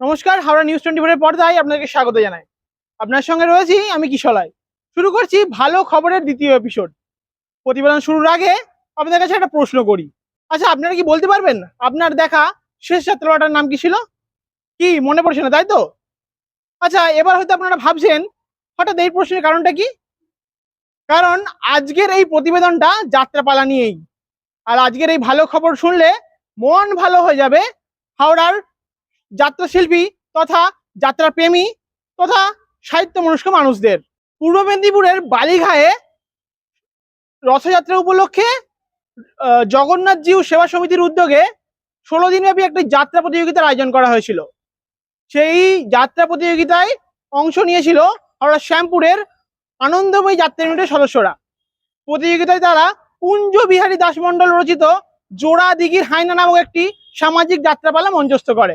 নমস্কার, Howrah news twenty ফোরের পর্দায় আপনাকে স্বাগত জানাই। আপনার সঙ্গে রয়েছি আমি কিশলাই শুরু করছি ভালো খবরের দ্বিতীয় এপিসোড প্রতিবেদন শুরুর আগে আপনাদের কাছে একটা প্রশ্ন করি। আচ্ছা আপনারা কি বলতে পারবেন? আপনার দেখা শেষ যাত্রাটার নাম কি ছিল? কি, মনে পড়ছে না, তাই তো? আচ্ছা এবার হয়তো আপনারা ভাবছেন, হঠাৎ এই প্রশ্নের কারণটা কি? কারণ আজকের এই প্রতিবেদনটা যাত্রাপালা নিয়েই। আর আজকের এই ভালো খবর শুনলে মন ভালো হয়ে যাবে হাওড়ার যাত্রা শিল্পী তথা যাত্রা প্রেমী তথা সাহিত্য মনস্ক মানুষদের। পূর্ব মেদিনীপুরের বালিঘায়ে রথযাত্রা উপলক্ষে আহ, জগন্নাথ জিউ সেবা সমিতির উদ্যোগে ষোলো দিনব্যাপী একটি যাত্রা প্রতিযোগিতার আয়োজন করা হয়েছিল। সেই যাত্রা প্রতিযোগিতায় অংশ নিয়েছিল হাওড়া শ্যামপুরের আনন্দময়ী যাত্রা ইউনিটের সদস্যরা। প্রতিযোগিতায় তারা কুঞ্জ বিহারী দাস মণ্ডল রচিত জোড়া দিঘির হাইনা নামক একটি সামাজিক যাত্রাপালা মঞ্চস্থ করে।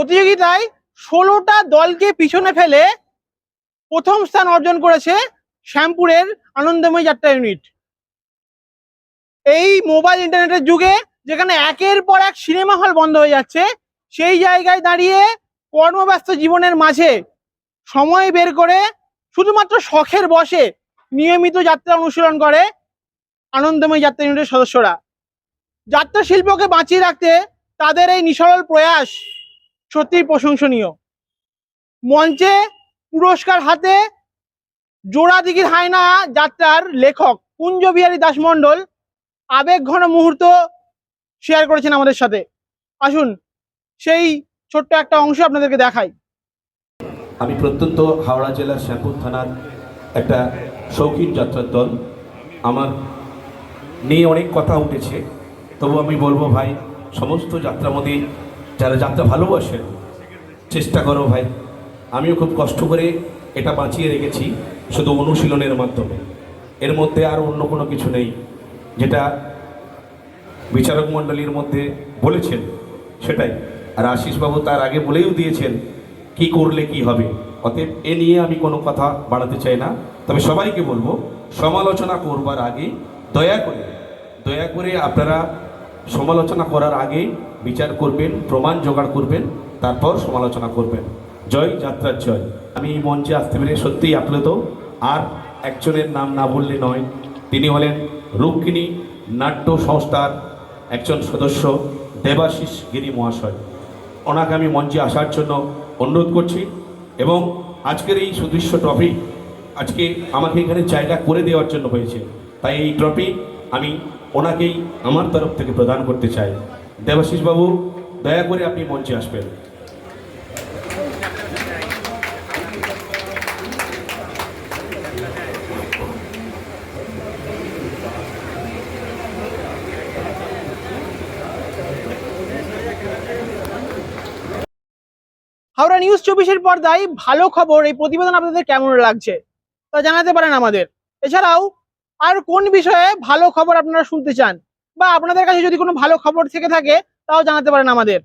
প্রতিযোগিতায় ষোলোটা দলকে পিছনে ফেলে প্রথম স্থান অর্জন করেছে শ্যামপুরের আনন্দময়ী যাত্রা ইউনিট। এই মোবাইল ইন্টারনেটের যুগে যেখানে একের পর এক সিনেমা হল বন্ধ হয়ে যাচ্ছে, সেই জায়গায় দাঁড়িয়ে কর্মব্যস্ত জীবনের মাঝে সময় বের করে শুধুমাত্র শখের বসে নিয়মিত যাত্রা অনুশীলন করে আনন্দময়ী যাত্রা ইউনিটের সদস্যরা। যাত্রা শিল্পকে বাঁচিয়ে রাখতে তাদের এই নিসরল প্রয়াস সত্যিই প্রশংসনীয়। মঞ্চে পুরস্কার হাতে জোড়া দিঘির হায়না যাত্রার লেখক কুঞ্জ বিহারী দাস মণ্ডল আবেগ ঘন মুহূর্ত শেয়ার করেছেন আমাদের সাথে। আসুন, সেই ছোট্ট একটা অংশ আপনাদেরকে দেখাই। আমি প্রত্যন্ত হাওড়া জেলার শ্যামপুর থানার একটা শৌখিন যাত্রার দল। আমার নিয়ে অনেক কথা উঠেছে, তবু আমি বলব ভাই, সমস্ত যাত্রামধ্যে যারা যাত্রা ভালোবাসেন চেষ্টা করো ভাই। আমিও খুব কষ্ট করে এটা বাঁচিয়ে রেখেছি শুধু অনুশীলনের মাধ্যমে। এর মধ্যে আর অন্য কোনো কিছু নেই। যেটা বিচারক মণ্ডলীর মধ্যে বলেছেন, সেটাই। আর আশিসবাবু তার আগে বলেও দিয়েছেন, কি করলে কি হবে। অতএব এ নিয়ে আমি কোনো কথা বাড়াতে চাই না। তবে সবাইকে বলব, সমালোচনা করবার আগে দয়া করে দয়া করে আপনারা সমালোচনা করার আগে বিচার করবেন, প্রমাণ জোগাড় করবেন, তারপর সমালোচনা করবেন। জয় যাত্রার জয়। আমি এই মঞ্চে আসতে পেরে সত্যিই আপ্লুত। আর একজনের নাম না বললে নয়, তিনি হলেন রুক্মিণী নাট্য সংস্থার একজন সদস্য, দেবাশিস গিরি মহাশয়। ওনাকে আমি মঞ্চে আসার জন্য অনুরোধ করছি এবং আজকের এই সুদৃশ্য ট্রফি আজকে আমাকে এখানে জায়গা করে দেওয়ার জন্য হয়েছে। তাই এই ট্রফি আমি ওনাকেই আমার তরফ থেকে প্রদান করতে চাই। দেবাশিস বাবু দয়া করে আপনি মঞ্চে আসবেন। হাওড়া নিউজ চব্বিশের পর্দায় ভালো খবর, এই প্রতিবেদন আপনাদের কেমন লাগছে? তা জানাতে পারেন আমাদের। এছাড়াও আর কোন বিষয়ে ভালো খবর আপনারা শুনতে চান? বা আপনাদের কাছে যদি কোনো ভালো খবর থেকে থাকে, তাও জানাতে পারেন আমাদের।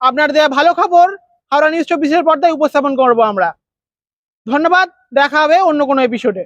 আপনার দেয়া ভালো খবর হাওড়া নিউজ চব্বিশের পর্দায় উপস্থাপন করব আমরা। ধন্যবাদ, দেখা হবে অন্য কোনো এপিসোডে